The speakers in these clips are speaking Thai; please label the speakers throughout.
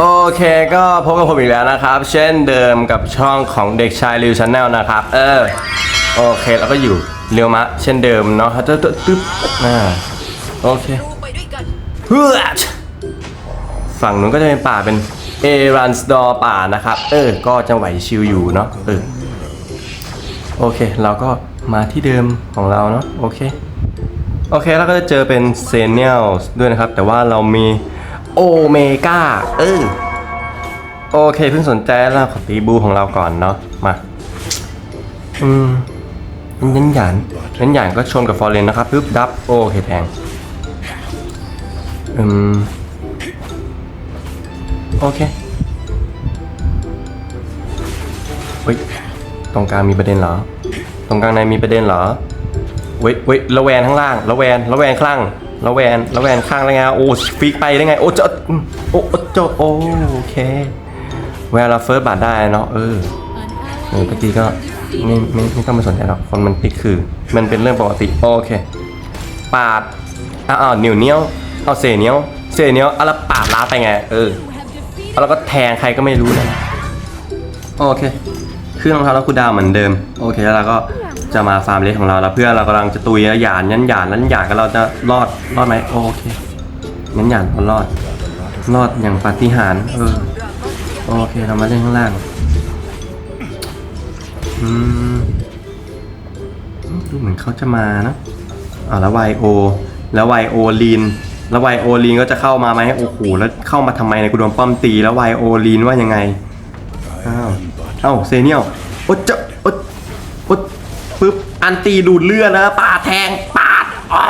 Speaker 1: โอเคก็พบกับผมอีกแล้วนะครับ เช่นเดิมกับช่องของเด็กชายริวชาแนลนะครับ เออ โอเคแล้วก็อยู่เรียวมะ เช่นเดิมเนาะตึ๊บตึ๊บตึ๊บอ่าโอเคเฮือฝั่งนู้นก็จะเป็นป่าเป็นเอรันสดอป่านะครับ เออ ก็จะไหวชิวอยู่เนาะเออโอเค เราก็มาที่เดิมของเราเนาะโอเค โอเค แล้วก็จะเจอเป็นเซเนียลด้วยนะครับ แต่ว่าเรามี โอเมก้าเออโอเคเพิ่งสนใจแล้วขอตีบูของเราก่อนเนาะมา อืมยันหยานยันหยานก็ชนกับฟอร์เรนนะครับปึ๊บดับโอเคแทงอืมโอเคเฮ้ยตรงกลางมีประเด็นเหรอ ตรงกลางในมีประเด็นเหรอเว้ยเว้ยระแวนข้างล่างระแวนระแวนข้าง ระแวนระแวนข้างแล้วไงโอ้ฟิกไปได้ไง โอ้เจาโอ้โอ้เจาโอ้โอเคเวลาเฟิร์สบาทได้เนาะเออเออกติก็ไม่ไม่ไม่ต้องมาสนใจหรอกคนมันพลิกคือ มันเป็นเรื่องปกติโอเคปาดอ้าวอ้าเหนียวเหนียวเอาเสเหนียวเสเหนียวเอาล้วปาดล้าไปไง เออเอาแล้วก็แทงใครก็ไม่รู้นะโอเคเครื่องรองเท้าแล้วคูดาวเหมือนเดิม โอเคแล้วเราก็ จะมาฟาร์มเลสของเราแล้วเพื่อเรากำลังจะตุยแล้วหยานยันหยานนั้นหยานกันเราจะรอดรอดไหมโอเคยันหยานเรารอด รอดอย่างปาฏิหาริย์เออโอเคเรามาเล่นข้างล่างอืมดูเหมือนเขาจะมานะอ่าแล้วไวโอแล้วไวโอลีนแล้วไวโอลีนก็จะเข้ามาไหมโอ้โหแล้วเข้ามาทำไมในกูโดนป้อมตีแล้วไวโอลีนว่ายังไงอ้าวเอ้าเซเนียลโอ๊ยจะโอ๊ยโอ๊ยปึ๊บ อันตีดูดเลือดนะปาแทงปาดอ้า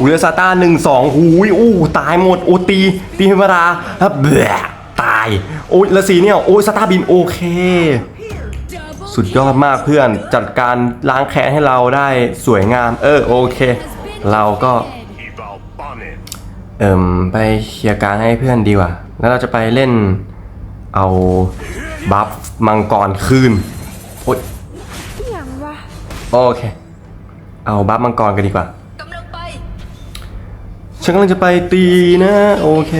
Speaker 1: อุ้ยซาต้าหนึ่งสองหูยอู้ตายหมดโอตีตีธรรมดาครับเบื่อตายโอ้ยแล้วซีเนี่ยโอ้ยซาต้าบินโอเค สุดยอดมากเพื่อนจัดการล้างแค้นให้เราได้สวยงาม เออโอเค เราก็ เอิ่มไปเคลียร์กางให้เพื่อนดีกว่า แล้วเราจะไปเล่นเอาบัฟมังกรคืนโอ๊ย โอเค เอาบัฟมังกรกันดีกว่า
Speaker 2: กำลังไป
Speaker 1: ฉันกำลังจะไปตีนะ โอเค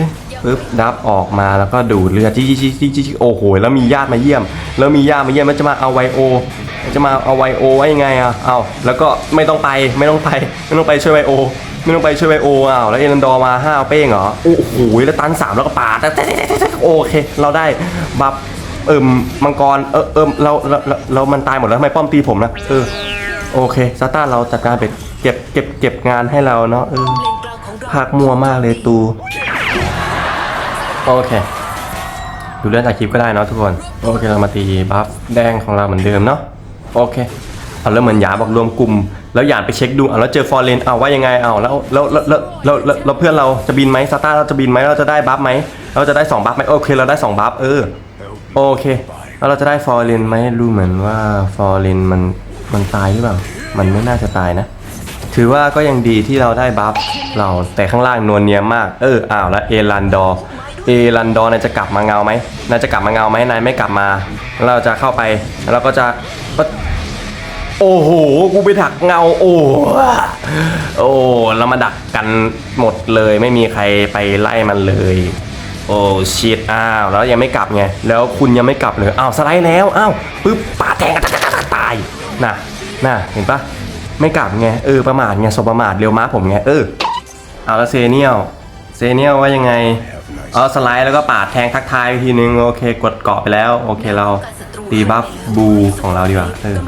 Speaker 1: ปึ๊บดับออกมาแล้วก็ดูดเลือดจี้จี้จี้จี้โอ้โห แล้วมีญาติมาเยี่ยม แล้วมีญาติมาเยี่ยมมันจะมาเอาไวโอ จะมาเอาไวโอไว้ยังไงอะเอาแล้วก็ไม่ต้องไปไม่ต้องไปไม่ต้องไปช่วยไวโอ ไม่ต้องไปช่วยไวโออ้าวแล้วเอรันดอร์มาห้าเป้งเหรอโอ้โหแล้วตันสามแล้วก็ปาดโอเค เราได้บัฟ เอิมมังกร เออเอิมเราเราเราเรามันตายหมดแล้วทำไมป้อมตีผมนะเออโอเคซาต้าเราจัดการเป็ดเก็บเก็บเก็บงานให้เราเนาะเออ
Speaker 2: เลนกลางของเรา
Speaker 1: ภาคมัวมากเลยตูโอเคดูเรื่องจากคลิปก็ได้เนาะทุกคน โอเคเรามาตีบัฟแดงของเราเหมือนเดิมเนาะโอเคเอาแล้วเหมือนหยาบอกรวมกลุ่ม แล้วหยาดไปเช็คดูเอาแล้วเจอฟอร์เรนเอาว่ายังไงเอาแล้วแล้วแล้วแล้วแล้วเพื่อนเราจะบินไหมซาต้าเราจะบินไหมเราจะได้บัฟไหมเราจะได้สองบัฟไหมโอเคเราได้สองบัฟเออ โอเคแล้วเราจะได้ฟอร์เรนไหมรู้เหมือนว่าฟอร์เรนมันมันตายหรือเปล่า มันไม่น่าจะตายนะ ถือว่าก็ยังดีที่เราได้บัฟเราแต่ข้างล่างนวลเนียมมาก เอออ้าวแล้วเอรันดอร์เอรันดอร์นายจะกลับมาเงาไหมนายจะกลับมาเงาไหมนายไม่กลับมา เราจะเข้าไปเราก็จะโอ้โห กูไปดักเงา โอ้ โอ้ แล้วมาดักกันหมดเลย ไม่มีใครไปไล่มันเลย โอ้ชิดอ้าวแล้วยังไม่กลับไง แล้วคุณยังไม่กลับเลยอ้าวสไลด์แล้วอ้าวปึ๊บปาดแทงกันตายน่ะน่ะเห็นปะไม่กลับไงเออประมาทไงสบประมาทเร็วม้าผมไงเออเอาแล้วเซเนียลเซเนียลว่ายังไงเอาสไลด์แล้วก็ปาดแทงทักทายทีนึงโอเคกดเกาะไปแล้วโอเคเราตีบัฟบูของเราดีกว่าเออ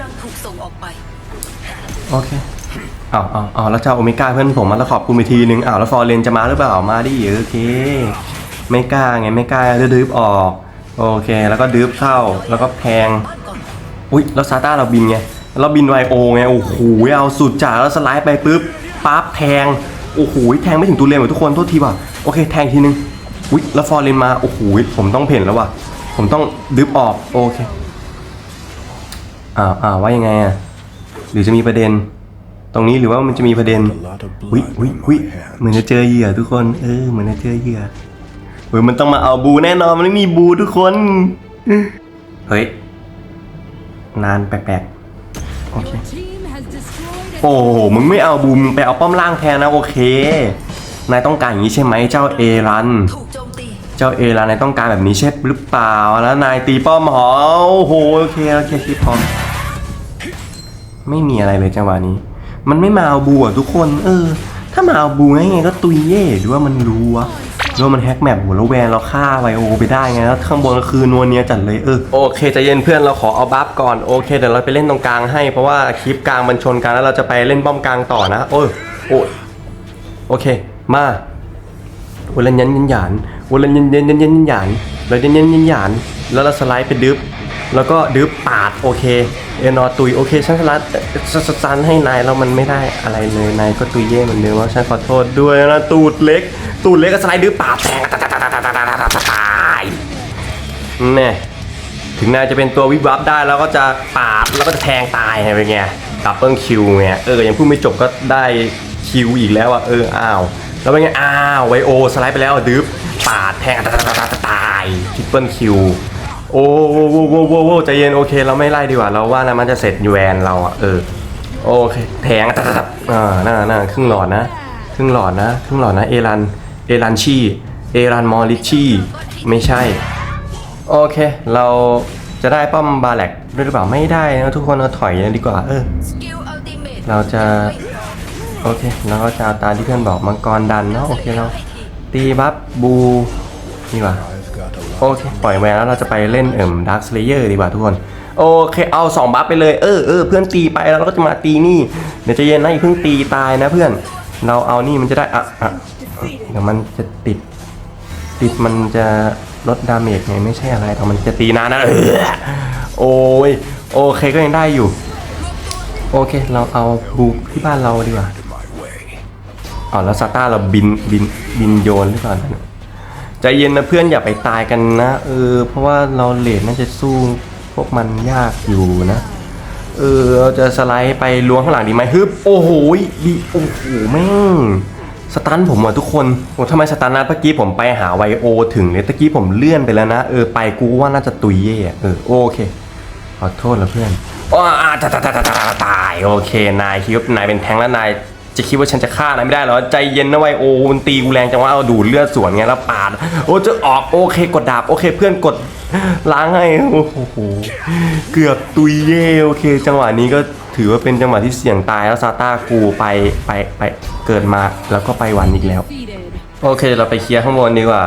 Speaker 1: โอเคเอาเอาเอาแล้วเจ้าโอเมก้าเพื่อนผมมาแล้วขอบคุณไปทีนึงอ้าวแล้วฟอร์เรนจะมาหรือเปล่ามาดิโอเค ไม่กล้าไงไม่กล้าดื้อๆออก โอเค แล้วก็ดื้อเข้าแล้วก็แพง
Speaker 2: อุ้
Speaker 1: ยแล้วซาต้าเราบินไงเราบินไวโอไงโอ้โหเอาสุดจ่าแล้วสไลด์ไปปุ๊บปั๊บแทงโอ้โหแทงไม่ถึงตูเลนหมดทุกคนโทษทีว่ะโอเคแทงทีนึงอุ้ยแล้วฟอร์เรนมาโอ้โหผมต้องเพ่นแล้วว่ะผมต้องดึบออกโอเคอ้าวอ้าวว่ายังไงอะหรือจะมีประเด็น ตรงนี้หรือว่ามันจะมีประเด็นอุ้ยอุ้ยอุ้ยเหมือนจะเจอเหยื่อทุกคนเออเหมือนจะเจอเหยื่อ เฮ้ยมันต้องมาเอาบูแน่นอนมันไม่มีบูทุกคน เฮ้ย นานแปลกๆ โอเค
Speaker 3: team has destroyed
Speaker 1: โอ้โห มึงไม่เอาบูมงไปเอาป้อมล่างแทนนะโอเค นายต้องการอย่างนี้ใช่ไหมเจ้าเอรัน
Speaker 2: ถูกโจมตี
Speaker 1: เจ้าเอลานายต้องการแบบนี้ใช่หรือเปล่า แล้วนายตีป้อมหอโอ้โหโอเคโอเคคิดพร้อมไม่มีอะไรเลยจังหวะนี้ มันไม่มาเอาบูอะทุกคน เออ ถ้ามาเอาบูไงก็ตุยเย่หรือว่ามันรู้วะ แล้วมันแฮกแมปหัวแล้วแวนเราฆ่าไวโอไปได้ไงแล้วข้างบนก็คือนวลเนียจัดเลยเออโอเคใจะเย็นเพื่อนเราขอเอาบัฟก่อนโอเคเดี๋ยวเราไปเล่นตรงกลางให้เพราะว่าคลิปกลางมันชนกันแล้วเราจะไปเล่นป้อมกลางต่อนะโอ้ยโอ้ยโอเค มาวันละยันยันหยานวันละยันยันยันยันยันหยานแล้วยันยันยันหยานแล้วเราสไลด์ไปดึบ แล้วก็ดึบปาดโอเค เอนอตุยโอเคฉันสลัดสันให้นายแล้วมันไม่ได้อะไรเลยนายก็ตุยเย่เหมือนเดิมว่าฉันขอโทษด้วยนะตูดเล็ก ตูดเล็กก็สไลด์ดึบปาดแทงตายแน่ถึงนายจะเป็นตัววิบวับได้แล้วก็จะปาดแล้วก็จะแทงตายไงเป็นไงดับเบิลคิวไงเออยังพูดไม่จบก็ได้คิวอีกแล้วอะเอออ้าวแล้วเป็นไงอ้าวไวโอสไลด์ไปแล้วดึบปาดแทงตายทริปเปิลคิว โอ้โหโว้โว้โว้โว้ใจเย็นโอเค เราไม่ไล่ดีกว่า เราว่านะมันจะเสร็จยูแวนเราอะเออโอเคแทงอ่าน่าน่าครึ่งหลอดนะ ครึ่งหลอดนะ ครึ่งหลอดนะ เอรัน เอรันชีเอรันมอริชีไม่ใช่ โอเค เราจะได้ป้อมบาแลกด้วยหรือเปล่าไม่ได้นะทุกคนเราถอยดีกว่า เออ
Speaker 2: เรา
Speaker 1: จะ โอเคเราก็จะตามที่เพื่อนบอกมังกรดันเนาะโอเคเราตีบัฟบูนี่ว่า โอเค ปล่อยแวนแล้วเราจะไปเล่นเอิ่มดาร์คสเลเยอร์ดีกว่าทุกคนโอเคเอาสองบัฟไปเลย เออเออเพื่อนตีไปแล้วเราก็จะมาตีนี่ เดี๋ยวจะเย็นนะอย่าเพิ่งตีตายนะเพื่อน เราเอานี่มันจะได้อะอะเดี๋ยวมันจะติด ติดมันจะลดดาเมจไงไม่ใช่อะไรแต่มันจะตีนานนะเออโอ้ยโอเคก็ยังได้อยู่ โอเคเราเอาบูที่บ้านเราดีกว่าอ๋อแล้วซาต้าเราบินบินบินโยนหรือเปล่านะ ใจเย็นนะเพื่อนอย่าไปตายกันนะเออ เพราะว่าเราเลดน่าจะสู้พวกมันยากอยู่นะ เออเราจะสไลด์ไปล้วงข้างหลังดีไหมฮึบโอ้โหดีโอ้โหแม่งสตันผมอะทุกคนโอ้ทำไมสตันนะเมื่อกี้ผมไปหาไวโอถึงเลยตะกี้ผมเลื่อนไปแล้วนะเออไปกูว่าน่าจะตุยเย่เออโอเคขอโทษล้วเพื่อนว้าตายตายตายตายโอเคนายคิดว่านายเป็นแทงแล้วนาย จะคิดว่าฉันจะฆ่านายไม่ได้เหรอใจเย็นนะไวโอมันตีกูแรงจังว่าเอาดูดเลือดสวนไงแล้วปาดโอ้จะออกโอเคกดดาบโอเค เพื่อนกดล้างให้โอ้โหเกือบตุยเย่โอเค จังหวะนี้ก็ถือว่าเป็นจังหวะที่เสี่ยงตายแล้วซาต้ากูไปไปไปเกิดมาแล้วก็ไปวันอีกแล้ว โอเค เราไปเคลียร์ข้างบนดีกว่า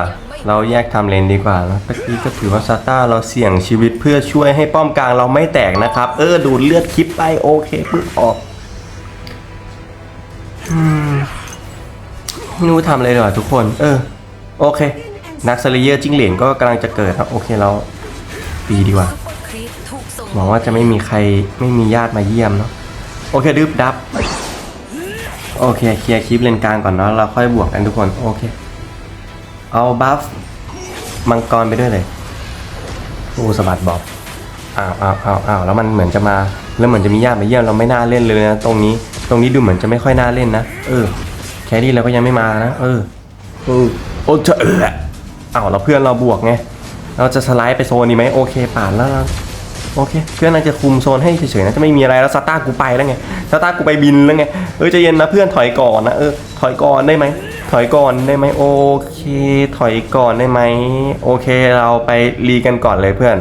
Speaker 1: เราแยกทำเลนดีกว่าแล้วตะกี้ก็ถือว่าซาต้าเราเสี่ยงชีวิตเพื่อช่วยให้ป้อมกลางเราไม่แตกนะครับ เออดูดเลือดคลิปไปโอเคปึ๊บออกอืม ไม่รู้ทำอะไรเลยว่ะทุกคน เออ โอเค นักสเลเยอร์จิ้งเหลนก็กำลังจะเกิดครับ โอเคเราตีดีกว่า หวังว่าจะไม่มีใครไม่มีญาติมาเยี่ยมเนาะ โอเคดึบดับ โอเคเคลียร์คลิปเลนกลางก่อนเนาะ เราค่อยบวกกันทุกคน โอเค เอาบัฟมังกรไปด้วยเลยโอ้สะบัดบอบอ้าวอ้าวอ้าวอ้าวแล้วมันเหมือนจะมา แล้วเหมือนจะมีญาติมาเยี่ยมเราไม่น่าเล่นเลยนะตรงนี้ ตรงนี้ดูเหมือนจะไม่ค่อยน่าเล่นนะ เออ แครี่เราก็ยังไม่มานะ เออเออโอ้เจะเอออ้าวเราเพื่อนเราบวกไง เราจะสไลด์ไปโซนนี้ไหมโอเคป่านแล้วเราโอเค เพื่อนน่าจะคุมโซนให้เฉยๆนะจะไม่มีอะไรแล้วซาต้ากูไปแล้วไงซาต้ากูไปบินแล้วไง เออใจะเย็นนะเพื่อนถอยก่อนนะ เออ ถอยก่อนได้ไหม ถอยก่อนได้ไหมโอเค ถอยก่อนได้ไหม โอเค เราไปรีกันก่อนเลยเพื่อน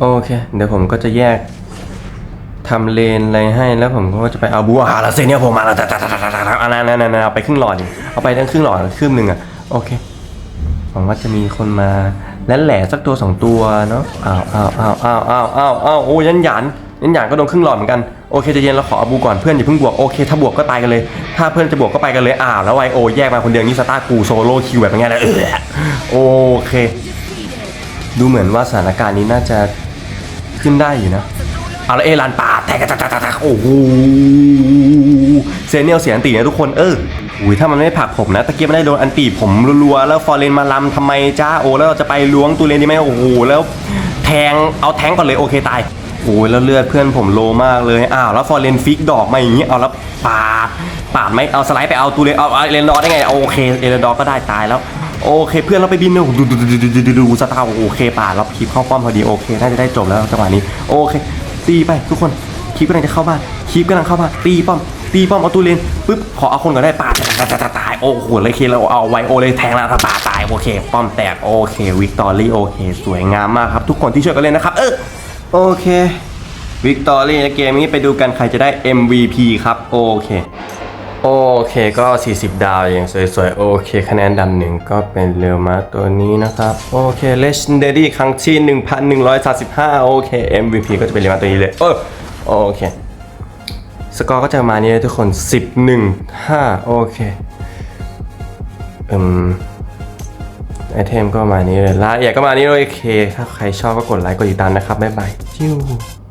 Speaker 1: โอเค เดี๋ยวผมก็จะแยก ทำเลนอะไรให้แล้วผมก็จะไปเอาบัวหาแล้วเซเนี่ยผมมาแล้วอันนั้นอันนั้นเอาไปครึ่งหลอดดิเอาไปทั้งครึ่งหลอดครึ่งหนึ่งอะโอเคหวังว่าจะมีคนมาและแหล่สักตัวสองตัวเนาะอ้าวอ้าวอ้าวอ้าวอ้าวอ้าวอ้าวโอ้ยันหยานยันหยานก็โดนครึ่งหลอดเหมือนกันโอเคจะเย็นเราขอเอาบูก่อนเพื่อนอย่าเพิ่งบวกโอเคถ้าบวกก็ตายกันเลย ถ้าเพื่อนจะบวกก็ไปกันเลยอ้าวแล้วไวโอแยกมาคนเดียวนี่สตาร์กูโซโล่คิวแบบนี้เลยเออโอเคดูเหมือนว่าสถานการณ์นี้น่าจะขึ้นได้อยู่นะเอาล้วเอลานป่า แทกแทกแทกโอ้โหเซเนียลเสียอันตีนะทุกคนเอออุ้ยถ้ามันไม่ผักผมนะตะเกียบไม่ได้โดนอันตีผมรัวๆแล้วฟอร์เรนมาลำทำไมจ้าโอ้แล้วเราจะไปล้วงตูเลนดีไหมโอ้โหแล้วแทงเอาแทงก่อนเลยโอเคตายโอ้ยแล้วเลือดเพื่อนผมโลมากเลยอ้าวแล้วฟอร์เรนฟิกดอกมาอย่างงี้เอาแล้วปาดปาดไหมเอาสไลด์ไปเอาตูเลนเอาเอเลนดอร์ได้ไงโอเคเอเลนดอร์ก็ได้ตายแล้วโอเคเพื่อนเราไปบินนะดูดูดูดูดูดูดูสตาร์โอเคป่าเราคลิปเข้าป้อมพอดีโอเคน่าจะได้จบแล้วจังหวะนี้โอเคตีไปทุกคน คลิปกำลังจะเข้าบ้านคลิปกำลังเข้าบ้านตีป้อมตีป้อมเอาตูเลนปุ๊บขอเอาคนก็ได้ปาดตายตายโอ้โหเลยเคเราเอาไวโอเลยแทงแล้วปาดตายโอเค ป้อมแตกโอเควิกตอรี่โอเค สวยงามมากครับ ทุกคนที่ช่วยกันเล่นนะครับเออโอเควิกตอรี่ในเกมนี้ไปดูกันใครจะได้ MVP ครับโอเคโอเคก็ 40 ดาวอย่างสวยๆ โอเค คะแนนดำหนึ่งก็เป็นเรอมาตัวนี้นะครับ โอเค Legendary ครั้งที่ 1135 โอเค MVP ก็จะเป็นเรอมาตัวนี้เลยเออ โอเค สกอร์ก็จะประมาณนี้เลยทุกคน 10 1 5 โอเคอืมไอเทมก็มานี้เลยรายละเอียดก็มานี้เลยโอเค ถ้าใครชอบก็กดไลค์กดติดตามนะครับ บ๊ายบายจิ้ว